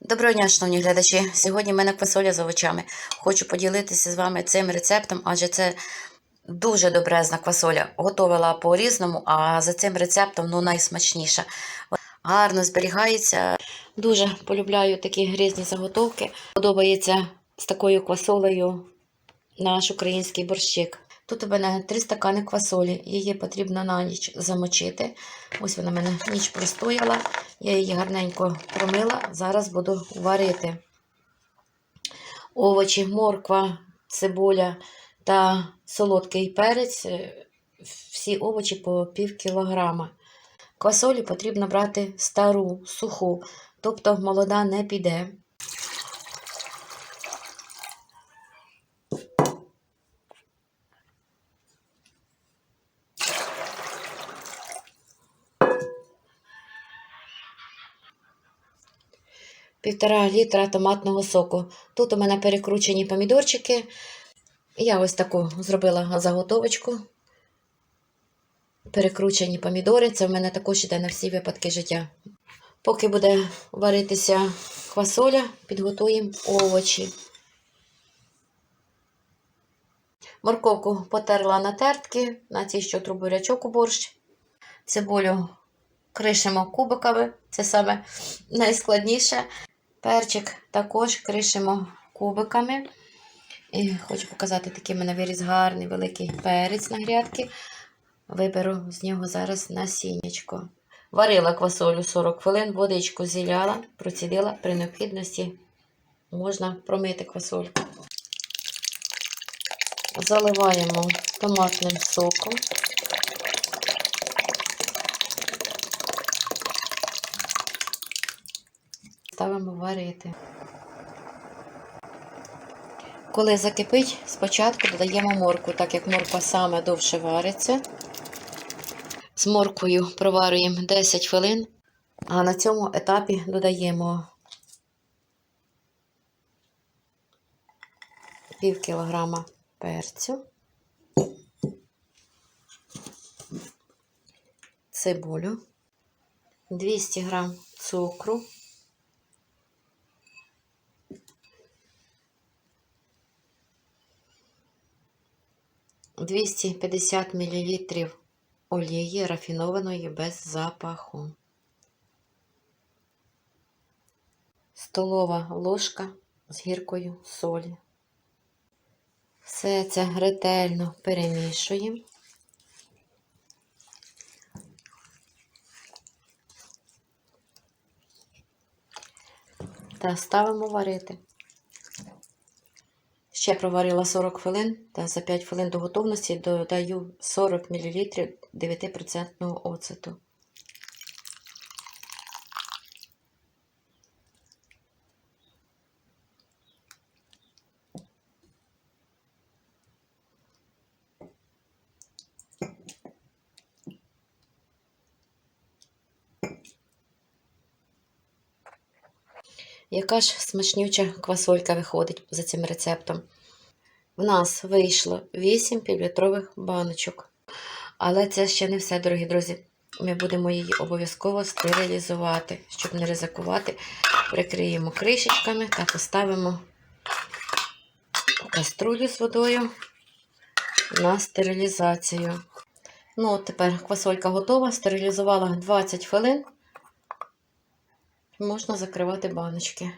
Доброго дня, шановні глядачі. Сьогодні в мене квасоля з овочами. Хочу поділитися з вами цим рецептом, адже це дуже добрезна квасоля. Готувала по-різному, а за цим рецептом ну, найсмачніша. Гарно зберігається. Дуже полюбляю такі грізні заготовки. Подобається з такою квасолею наш український борщик. Тут у мене 3 стакани квасолі. Її потрібно на ніч замочити. Ось вона в мене ніч простояла. Я її гарненько промила. Зараз буду варити. Овочі, морква, цибуля та солодкий перець. Всі овочі по пів кілограма. Квасолі потрібно брати стару, суху, тобто молода не піде. Півтора літра томатного соку. Тут у мене перекручені помідорчики. Я ось таку зробила заготовочку. Перекручені помідори. Це в мене також іде на всі випадки життя. Поки буде варитися квасоля, підготуємо овочі. Морковку потерла на тертки, на цій що бурячок у борщ. Цибулю кришимо кубиками, це саме найскладніше. Перчик також кришимо кубиками. І хочу показати такий в мене виріз гарний великий перець на грядки. Виберу з нього зараз насіннячко. Варила квасолю 40 хвилин, водичку зіляла, процідила при необхідності. Можна промити квасольку. Заливаємо томатним соком. Ставимо варити. Коли закипить, спочатку додаємо морку, так як морква саме довше вариться. З морквою проварюємо 10 хвилин, а на цьому етапі додаємо пів кілограма перцю, цибулю, 200 грам цукру. 250 мл олії рафінованої без запаху. Столова ложка з гіркою солі. Все це ретельно перемішуємо. Та ставимо варити. Ще проварила 40 хвилин та за 5 хвилин до готовності додаю 40 мл 9% оцету. Яка ж смачнюча квасолька виходить за цим рецептом? В нас вийшло 8 півлітрових баночок. Але це ще не все, дорогі друзі. Ми будемо її обов'язково стерилізувати. Щоб не ризикувати, прикриємо кришечками та поставимо каструлю з водою на стерилізацію. Ну, от тепер квасолька готова. Стерилізувала 20 хвилин. Можна закривати баночки.